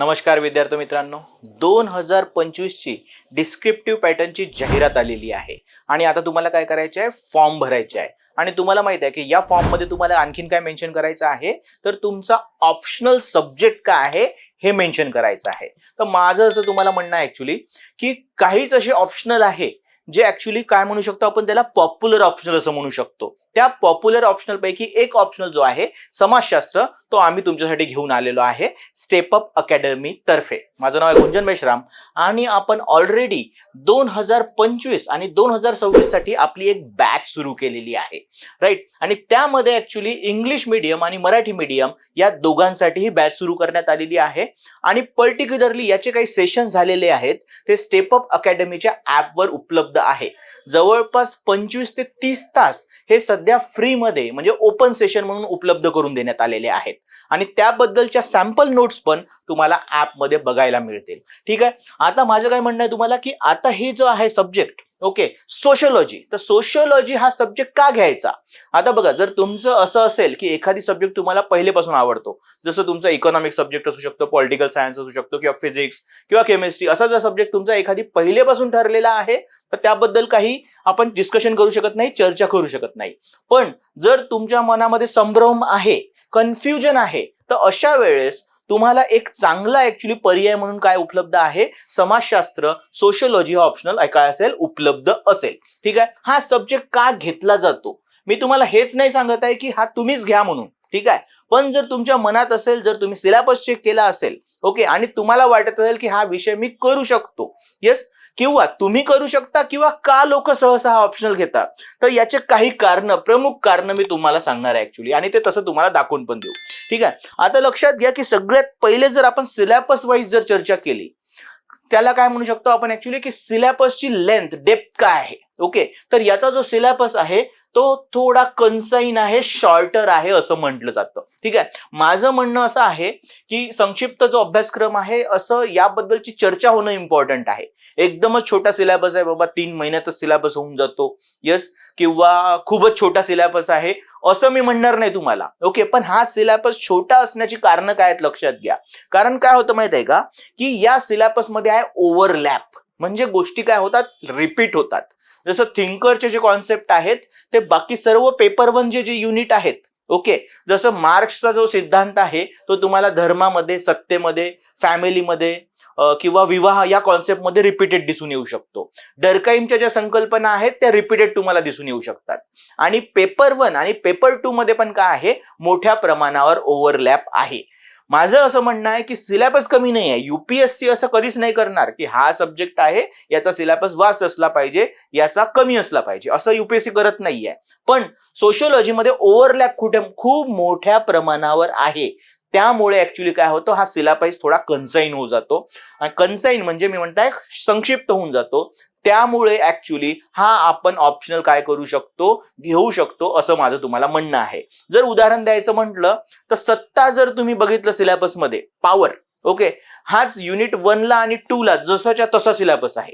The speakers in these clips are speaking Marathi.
नमस्कार विद्यार्थी मित्रांनो. दोन हजार पंचवीसची डिस्क्रिप्टिव्ह पॅटर्नची जाहिरात आलेली आहे. आणि आता तुम्हाला काय करायचे आहे? फॉर्म भरायचे आहे. आणि तुम्हाला माहीत आहे की या फॉर्ममध्ये तुम्हाला आणखीन काय मेन्शन करायचं आहे? तर तुमचा ऑप्शनल सब्जेक्ट काय आहे? हे मेन्शन करायचं आहे. तर माझं असं तुम्हाला म्हणणं आहे ॲक्च्युली की काहीच असे ऑप्शनल आहे जे ॲक्च्युली काय म्हणू शकतो आपण? त्याला पॉप्युलर ऑप्शनल असं म्हणू शकतो. त्या पॉप्युलर ऑप्शनल पैकी एक ऑप्शनल जो आहे समाजशास्त्र तो आम्ही तुमच्यासाठी घेऊन आलेलो आहे. स्टेप अप अकॅडमी तर्फे. माझं नाव आहे गुंजन मेश्राम. आणि आपण ऑलरेडी दोन हजार पंचवीस आणि दोन हजार सव्वीससाठी आपली एक बॅच सुरू केलेली आहे. राईट आणि त्यामध्ये ऍक्च्युली इंग्लिश मीडियम आणि मराठी मीडियम या दोघांसाठी ही बॅच सुरू करण्यात आलेली आहे. आणि पर्टिक्युलरली याचे काही सेशन झालेले आहेत. ते स्टेप अप अकॅडमीच्या ऍपवर उपलब्ध आहे. जवळपास पंचवीस ते तीस तास हे सध्या सध्या फ्रीमध्ये म्हणजे ओपन सेशन म्हणून उपलब्ध करून देण्यात आलेले आहेत. आणि त्याबद्दलच्या सॅम्पल नोट्स पण तुम्हाला ॲपमध्ये बघायला मिळतील. ठीक आहे? आता माझं काय म्हणणं आहे तुम्हाला की आता हे जो आहे सब्जेक्ट ओके सोशोलॉजी तर सोशोलॉजी हा सब्जेक्ट का घ्यायचा? आता बघा जर तुमचं असं असेल की एखादी सब्जेक्ट तुम्हाला पहिलेपासून आवडतो जसं तुमचा इकॉनॉमिक सब्जेक्ट असू शकतो पॉलिटिकल सायन्स असू शकतो किंवा फिजिक्स किंवा केमिस्ट्री असा जर सब्जेक्ट तुमचा एखादी पहिलेपासून ठरलेला आहे तर त्याबद्दल काही आपण डिस्कशन करू शकत नाही चर्चा करू शकत नाही. पण जर तुमच्या मनामध्ये संभ्रम आहे कन्फ्युजन आहे तर अशा वेळेस तुम्हाला एक चांगला ऍक्च्युली पर्याय म्हणून काय उपलब्ध आहे? समाजशास्त्र सोशियोलॉजी हा ऑप्शनल काय असेल? उपलब्ध असेल. ठीक आहे? हा सब्जेक्ट का घेतला जातो? मी तुम्हाला हेच नाही सांगत आहे की हा तुम्हीच घ्या म्हणून. ठीक आहे? पण जर तुमच्या मनात असेल जर तुम्ही सिलेबस चेक केला असेल ओके आणि तुम्हाला वाटत असेल की हा विषय मी करू शकतो. येस किंवा तुम्ही करू शकता किंवा का लोक सहसा हा ऑप्शनल घेतात? तर याचे काही कारण प्रमुख कारण मी तुम्हाला सांगणार आहे ऍक्च्युली आणि ते तसं तुम्हाला दाखवून पण देऊ. ठीक आहे? आता लक्षात घ्या की सगळ्यात पहिले जर आपण सिलॅबस वाईज जर चर्चा केली त्याला काय म्हणू शकतो आपण ऍक्च्युली की सिलॅबसची लेंथ डेप्थ काय आहे? ओके? तर याचा जो सिलेबस आहे तो थोडा कन्साईन आहे शॉर्टर आहे असं म्हटलं जातं. ठीक आहे? माझं म्हणणं असं आहे की संक्षिप्त जो अभ्यासक्रम आहे असं याबद्दलची चर्चा होणं इम्पॉर्टंट आहे. एकदमच छोटा सिलेबस आहे बाबा तीन महिन्यातच सिलेबस होऊन जातो. यस किंवा खूपच छोटा सिलेबस आहे असं मी म्हणणार नाही तुम्हाला. ओके? पण हा सिलेबस छोटा असण्याची कारणं काय आहेत लक्षात घ्या. कारण काय होतं माहीत आहे का? की या सिलेबसमध्ये आहे ओव्हरलॅप म्हणजे गोष्टी काय होतात? रिपीट होतात. जसं थिंकरचे जे कॉन्सेप्ट आहेत ते बाकी सर्व पेपर वन जे जे युनिट आहेत ओके जसं मार्क्सचा जो सिद्धांत आहे तो तुम्हाला धर्मामध्ये सत्तेमध्ये फॅमिलीमध्ये किंवा विवाह या कॉन्सेप्टमध्ये रिपीटेड दिसून येऊ शकतो. डरकाईमच्या ज्या संकल्पना आहेत त्या रिपीटेड तुम्हाला दिसून येऊ शकतात. आणि पेपर वन आणि पेपर टू मध्ये पण काय आहे? मोठ्या प्रमाणावर ओव्हरलॅप आहे. माझं असं म्हणणं आहे की सिलेबस कमी नाही आहे. युपीएससी असं कधीच नाही करणार की हा सब्जेक्ट आहे याचा सिलेबस वास्ट असला पाहिजे याचा कमी असला पाहिजे. असं युपीएससी करत नाहीये. पण सोशियोलॉजीमध्ये ओव्हरलॅप कुठे खूप मोठ्या प्रमाणावर आहे. त्यामुळे ऍक्च्युली काय होतं हा सिलापाईस थोडा कन्साईन होऊन जातो. आणि कन्साईन म्हणजे मी म्हणताय संक्षिप्त होऊन जातो. त्यामुळे ऍक्च्युली हा आपण ऑप्शनल काय करू शकतो घेऊ शकतो असं माझं तुम्हाला म्हणणं आहे. जर उदाहरण द्यायचं म्हटलं तर सत्ता जर तुम्ही बघितलं सिलेबसमध्ये पॉवर ओके हाच युनिट वनला आणि टू ला जसाच्या तसा सिलेबस आहे.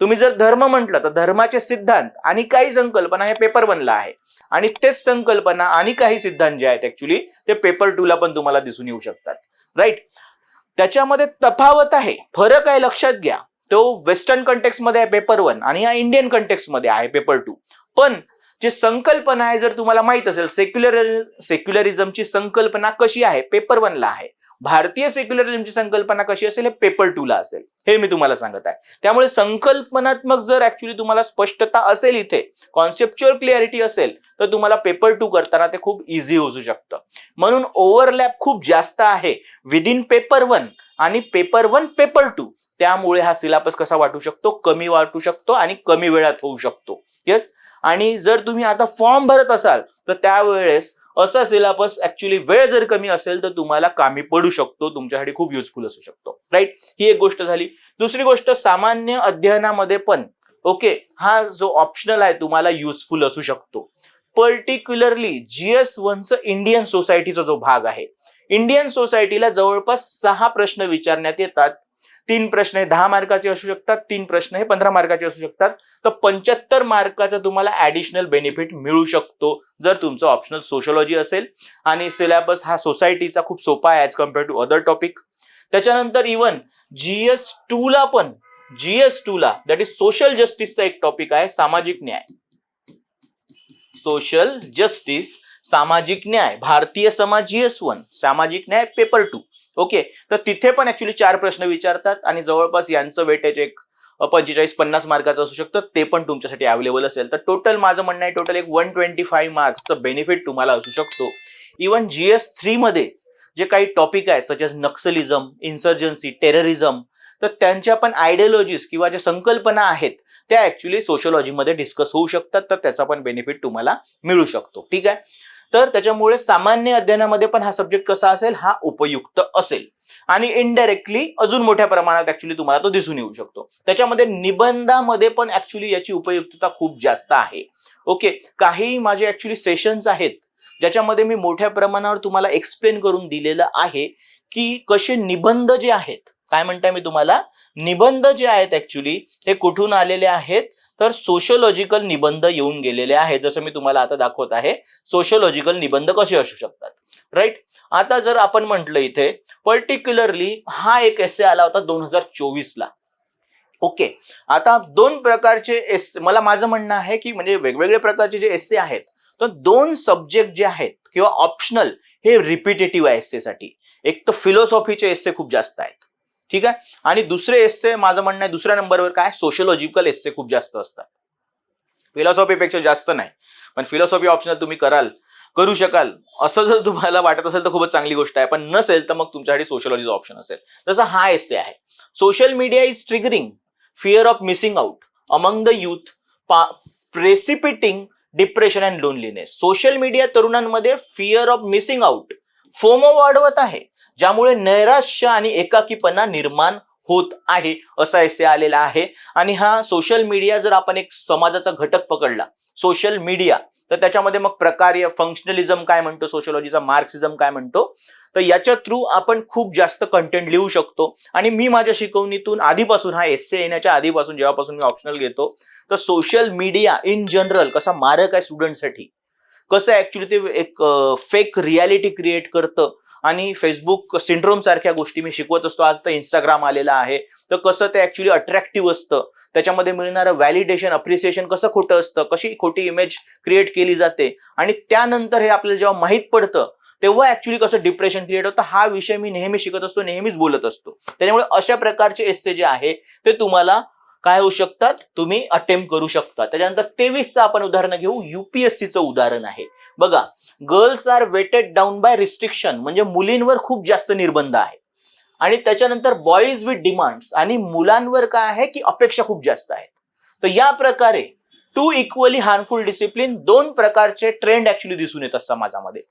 तुम्ही जर धर्म म्हटलं तर धर्माचे सिद्धांत आणि काही संकल्पना हे पेपर वनला आहे. आणि तेच संकल्पना आणि काही सिद्धांत जे आहेत ऍक्च्युली ते पेपर टू ला पण तुम्हाला दिसून येऊ शकतात. राईट त्याच्यामध्ये तफावत आहे. फरक आहे लक्षात घ्या. तो वेस्टर्न कंटेक्समध्ये आहे पेपर वन आणि या इंडियन कंटेक्समध्ये आहे पेपर टू पण जे संकल्पना आहे जर तुम्हाला माहीत असेल सेक्युलर सेक्युलरिझमची संकल्पना कशी आहे पेपर वनला आहे. भारतीय सेक्युलरिझमची संकल्पना कशी असेल हे पेपर टू ला असेल. हे मी तुम्हाला सांगत आहे. त्यामुळे संकल्पनात्मक जर ऍक्च्युली तुम्हाला स्पष्टता असेल इथे कॉन्सेप्च्युअल क्लिअरिटी असेल तर तुम्हाला पेपर टू करताना ते खूप इझी होऊ शकतं. म्हणून ओव्हरलॅप खूप जास्त आहे. विदिन पेपर वन आणि पेपर वन पेपर टू त्यामुळे हा सिलेबस कसा वाटू शकतो? कमी वाटू शकतो आणि कमी वेळात होऊ शकतो. येस आणि जर तुम्ही आता फॉर्म भरत असाल तर त्यावेळेस असा सिलेबस ऍक्च्युली वेळ जर कमी असेल तर तुम्हाला कामी पडू शकतो. तुमच्यासाठी खूप युजफुल असू शकतो. राईट ही एक गोष्ट झाली. दुसरी गोष्ट सामान्य अध्ययनामध्ये पण ओके हा जो ऑप्शनल आहे तुम्हाला युजफुल असू शकतो. पर्टिक्युलरली जीएस वनचं इंडियन सोसायटीचा जो भाग आहे. इंडियन सोसायटीला जवळपास सहा प्रश्न विचारण्यात येतात. तीन प्रश्न हे दहा मार्काचे असू शकतात तीन प्रश्न हे पंधरा मार्काचे असू शकतात. तर पंच्याहत्तर मार्काचा तुम्हाला ऍडिशनल बेनिफिट मिळू शकतो जर तुमचं ऑप्शनल सोशोलॉजी असेल. आणि सिलेबस हा सोसायटीचा खूप सोपा आहे as compare to other topic त्याच्यानंतर इवन जीएस टू ला पण जीएस टू ला दॅट इज सोशल जस्टिसचा एक टॉपिक आहे सामाजिक न्याय. सोशल जस्टिस सामाजिक न्याय भारतीय समाज जीएस वन सामाजिक न्याय पेपर टू ओके तर तिथे पण ऍक्च्युली चार प्रश्न विचारतात आणि जवळपास यांचं वेटेज एक पंचेचाळीस पन्नास मार्काचं असू शकतं ते पण तुमच्यासाठी अवेलेबल असेल. तर टोटल माझं म्हणणं आहे टोटल एक वन ट्वेंटी फाईव्ह मार्क्सचं बेनिफिट तुम्हाला असू शकतो. इवन जीएस थ्री मध्ये जे काही टॉपिक आहे सच एज नक्सलिझम इन्सर्जन्सी टेररिझम तर त्यांच्या पण आयडियोलॉजीज किंवा ज्या संकल्पना आहेत त्या ऍक्च्युली सोशोलॉजीमध्ये डिस्कस होऊ शकतात तर त्याचा पण बेनिफिट तुम्हाला मिळू शकतो. ठीक आहे? तर त्याच्यामुळे सामान्य अध्ययनामध्ये पण हा सब्जेक्ट कसा असेल? हा उपयुक्त असेल. आणि इनडायरेक्टली अजून मोठ्या प्रमाणात ऍक्च्युली तुम्हाला तो दिसून येऊ शकतो. त्याच्यामध्ये निबंधामध्ये पण ऍक्च्युली याची उपयुक्तता खूप जास्त आहे. ओके काही माझे ऍक्च्युली सेशन्स आहेत ज्याच्यामध्ये मी मोठ्या प्रमाणावर तुम्हाला एक्सप्लेन करून दिलेलं आहे की कसे निबंध जे आहेत काय म्हणताय मी तुम्हाला? निबंध जे आहेत ऍक्च्युली हे कुठून आलेले आहेत? तर सोशोलॉजिकल निबंध येऊन गेलेले आहेत. जसं मी तुम्हाला आता दाखवत आहे सोशोलॉजिकल निबंध कसे असू शकतात? राईट आता जर आपण म्हटलं इथे पर्टिक्युलरली हा एक एसे आला होता दोन हजार चोवीसला. ओके आता दोन प्रकारचे एस मला माझं म्हणणं आहे की म्हणजे वेगवेगळे प्रकारचे जे एस्से आहेत तर दोन सब्जेक्ट जे आहेत किंवा ऑप्शनल हे रिपिटेटिव्ह आहे एस्से साठी. एक तर फिलॉसॉफीचे एस्से खूप जास्त आहेत. ठीक आहे? आणि दुसरे एस्से माझं म्हणणं आहे दुसऱ्या नंबरवर काय? सोशोलॉजिकल एस्से खूप जास्त असतात. फिलॉसॉफीपेक्षा जास्त नाही. पण फिलॉसॉफी ऑप्शनल तुम्ही कराल करू शकाल. असं जर तुम्हाला वाटत असेल तर खूपच चांगली गोष्ट आहे. पण नसेल तर मग तुमच्यासाठी सोशलॉजीचा ऑप्शन असेल. जसं हा एस्से आहे. Social media is triggering fear of missing out among the youth precipitating depression and loneliness social media तरुणांमध्ये fear of missing out FOMO वाढवत आहे. ज्यामुळे नैराश्य आणि एकाकीपणा निर्माण होत आहे असा एसे आलेला आहे. आणि हा सोशल मीडिया जर आपण एक समाजाचा घटक पकडला सोशल मीडिया तर त्याच्यामध्ये मग प्रकार्य फंक्शनलिझम काय म्हणतो सोशलॉजीचा मार्क्सिझम काय म्हणतो तर याच्या थ्रू आपण खूप जास्त कंटेंट लिहू शकतो. आणि मी माझ्या शिकवणीतून आधीपासून हा एस येण्याच्या आधीपासून जेव्हापासून मी ऑप्शनल घेतो तर सोशल मीडिया इन जनरल कसा मारक आहे स्टुडंटसाठी कसं ऍक्च्युली ते एक फेक रियालिटी क्रिएट करतं आणि फेसबुक सिंड्रोम सारख्या गोष्टी मी शिकवत असतो. आज तर इंस्टाग्राम आलेला आहे. तर कसं ते ऍक्च्युली अट्रॅक्टिव्ह असतं. त्याच्यामध्ये मिळणारं व्हॅलिडेशन अप्रिसिएशन कसं खोटं असतं? कशी खोटी इमेज क्रिएट केली जाते? आणि त्यानंतर हे आपल्याला जेव्हा माहीत पडतं तेव्हा ऍक्च्युली कसं डिप्रेशन क्रिएट होतं? हा विषय मी नेहमी शिकत असतो नेहमीच बोलत असतो. त्याच्यामुळे अशा प्रकारचे एस्से जे आहे ते तुम्हाला काय होऊ शकतात? तुम्ही अटेम्प्ट करू शकता. त्याच्यानंतर तेवीसचं आपण उदाहरण घेऊ. युपीएससीचं उदाहरण आहे. बघा girls are weighted down by restriction म्हणजे मुलींवर खूप जास्त निर्बंध आहे. आणि त्याच्यानंतर बॉईज विथ डिमांड्स आणि मुलांवर काय आहे की अपेक्षा खूप जास्त आहेत. तर या प्रकारे टू इक्वली हार्मफुल डिसिप्लिन दोन प्रकारचे ट्रेंड ऍक्च्युली दिसून येतात समाजामध्ये.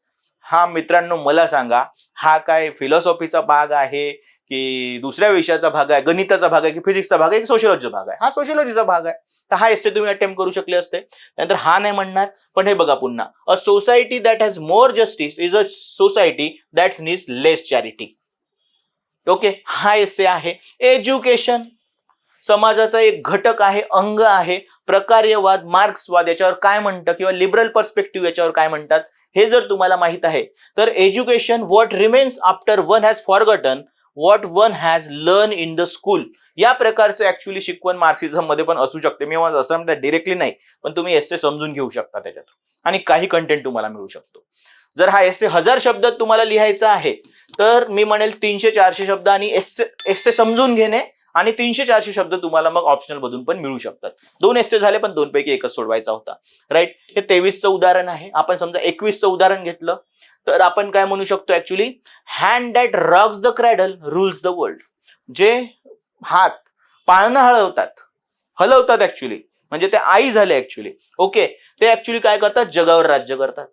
हा मित्रांनो मला सांगा हा काय फिलॉसॉफीचा भाग आहे की दुसऱ्या विषयाचा भाग आहे गणिताचा भाग आहे की फिजिक्सचा भाग आहे की सोशलॉजीचा भाग आहे? हा सोशलॉजीचा भाग आहे. तर हा एस्से तुम्ही अटेम्प्ट करू शकले असते. त्यानंतर हा नाही म्हणणार पण हे बघा पुन्हा. A society that has more justice is a society that's needs less charity okay हा एस्से आहे. एज्युकेशन समाजाचा एक घटक आहे अंग आहे. प्रकार्यवाद मार्क्सवाद याच्यावर काय म्हणतं किंवा लिबरल पर्स्पेक्टिव्ह याच्यावर काय म्हणतात हे जर तुम्हाला माहीत आहे तर education what remains after one has forgotten what one has learn in the school या प्रकारचं ऍक्च्युली शिकवण मार्क्सिझममध्ये पण असू शकते. मी माझं असं म्हणतात डिरेक्टली नाही पण तुम्ही एस्से समजून घेऊ शकता त्याच्यात आणि काही कंटेंट तुम्हाला मिळू शकतो. जर हा एस हजार शब्दात तुम्हाला लिहायचा आहे तर मी म्हणेल तीनशे चारशे शब्द आणि एस एस्से समजून घेणे आणि तीनशे चारशे शब्द तुम्हाला मग ऑप्शनल मधून पण मिळू शकतात. दोन एस्से झाले पण दोन पैकी एकच सोडवायचा होता. राईट हे तेवीसचं उदाहरण आहे. आपण समजा एकवीसचं उदाहरण घेतलं तर आपण काय म्हणू शकतो actually hand that rocks the cradle rules the world जे हात पाळणं हळवतात हलवतात ऍक्च्युली म्हणजे ते आई झाले ऍक्च्युली ओके ते ऍक्च्युली काय करतात? जगावर राज्य करतात.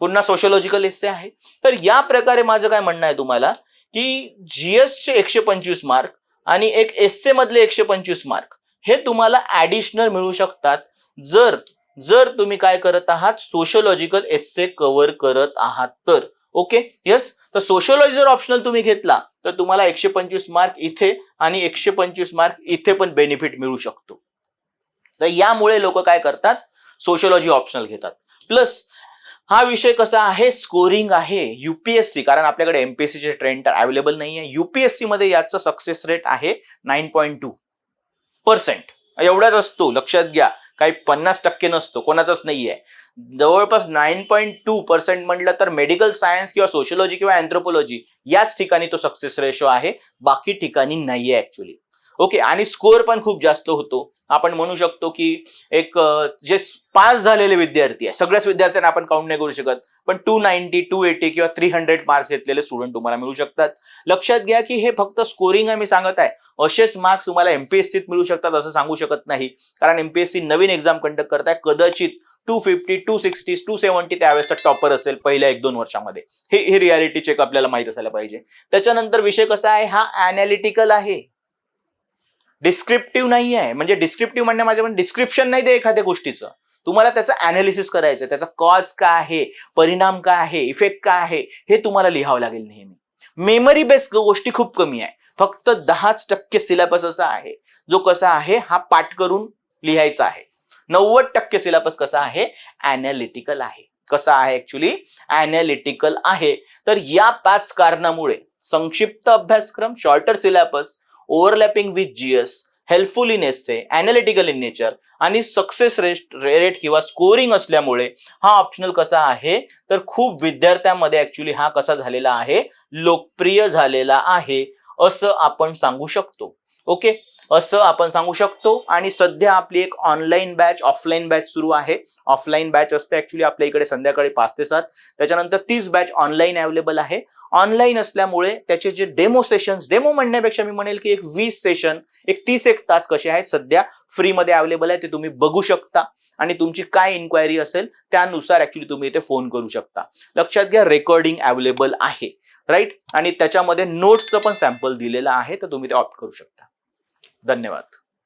पुन्हा सोशोलॉजिकल एस्से आहे. तर या प्रकारे माझं काय म्हणणं आहे तुम्हाला की जीएसचे एकशे पंचवीस मार्क आणि एक एस्से मधले एकशे पंचवीस मार्क हे तुम्हाला ऍडिशनल मिळू शकतात. जर जर तुम्ही काय करत आहात? सोशोलॉजिकल एस्से कव्हर करत आहात तर. ओके यस तर सोशोलॉजी जर ऑप्शनल तुम्ही घेतला तर तुम्हाला एकशे पंचवीस मार्क इथे आणि एकशे पंचवीस मार्क इथे पण बेनिफिट मिळू शकतो. तर यामुळे लोक काय करतात? सोशोलॉजी ऑप्शनल घेतात. प्लस हा विषय कसा आहे? स्कोरिंग आहे युपीएससी कारण आपल्याकडे एमपीएससी चे ट्रेंड तर अवेलेबल नाही आहे युपीएससी मध्ये याचा सक्सेस रेट आहे नाईन पॉईंट टू पर्सेंट एवढाच असतो लक्षात घ्या. काही पन्नास टक्के नसतो कोणाचाच नाहीये. जवळपास नाईन पॉईंट टू पर्सेंट म्हटलं तर मेडिकल सायन्स किंवा सोशियोलॉजी किंवा अँथ्रोपॉलॉजी याच ठिकाणी तो सक्सेस रेशो आहे. बाकी ठिकाणी नाहीये ॲक्च्युली ओके आणि स्कोअर पण खूप जास्त होतो. आपण म्हणू शकतो की एक जे पास झालेले विद्यार्थी आहे सगळ्याच विद्यार्थ्यांना आपण काउंट नाही करू शकत पण टू नाईन्टी टू एटी किंवा थ्री हंड्रेड मार्क्स घेतलेले स्टुडंट तुम्हाला मिळू शकतात. लक्षात घ्या की हे फक्त स्कोरिंग आहे मी सांगत आहे. असेच मार्क्स तुम्हाला एमपीएससीत मिळू शकतात असं सांगू शकत नाही. कारण एमपीएससी नवीन एक्झाम कंडक्ट करत आहे कदाचित two fifty two sixty two seventy त्यावेळेसचा टॉपर असेल पहिल्या एक दोन वर्षामध्ये. हे हे रियालिटी चेक आपल्याला माहीत असायला पाहिजे. त्याच्यानंतर विषय कसा आहे? हा अनालिटिकल आहे. डिस्क्रिप्टिव्ह नाही आहे. म्हणजे डिस्क्रिप्टिव्ह म्हणणे माझ्या पण डिस्क्रिप्शन नाही ते एखाद्या गोष्टीचं. तुम्हाला त्याचं अनालिसिस करायचं आहे, त्याचा कॉज काय आहे? परिणाम काय आहे? इफेक्ट काय आहे? हे तुम्हाला लिहावं लागेल नेहमी. मेमरी बेस्ड गोष्टी खूप कमी आहे. फक्त दहाच टक्के सिलेबस असा आहे. जो कसा आहे? हा पाठ करून लिहायचा आहे. नव्वद टक्के सिलेबस कसा आहे? अनालिटिकल आहे. कसा आहे ऍक्च्युली अनालिटिकल आहे. तर या पाच कारणामुळे संक्षिप्त अभ्यासक्रम shorter syllabus overlapping with GS helpful in essay analytical in nature आणि सक्सेस रेट रेट किंवा स्कोरिंग असल्यामुळे हा ऑप्शनल कसा आहे? तर खूप विद्यार्थ्यांमध्ये ऍक्च्युली हा कसा झालेला आहे? लोकप्रिय झालेला आहे असं आपण सांगू शकतो. ओके असं आपण सांगू शकतो. आणि सध्या आपली एक ऑनलाईन बॅच ऑफलाईन बॅच सुरू आहे. ऑफलाईन बॅच असते ऍक्च्युली आपल्या इकडे संध्याकाळी पाच ते सात. त्याच्यानंतर तीच बॅच ऑनलाईन अवेलेबल आहे. ऑनलाईन असल्यामुळे त्याचे जे डेमो सेशन्स डेमो म्हणण्यापेक्षा मी म्हणेल की एक वीस सेशन एक तीस एक तास कसे आहेत सध्या फ्रीमध्ये अवेलेबल आहे. ते तुम्ही बघू शकता. आणि तुमची काय इन्क्वायरी असेल त्यानुसार ऍक्च्युली तुम्ही इथे फोन करू शकता. लक्षात घ्या रेकॉर्डिंग अवेलेबल आहे. राईट आणि त्याच्यामध्ये नोट्सचं पण सॅम्पल दिलेलं आहे. तर तुम्ही ते ऑप्ट करू शकता. धन्यवाद.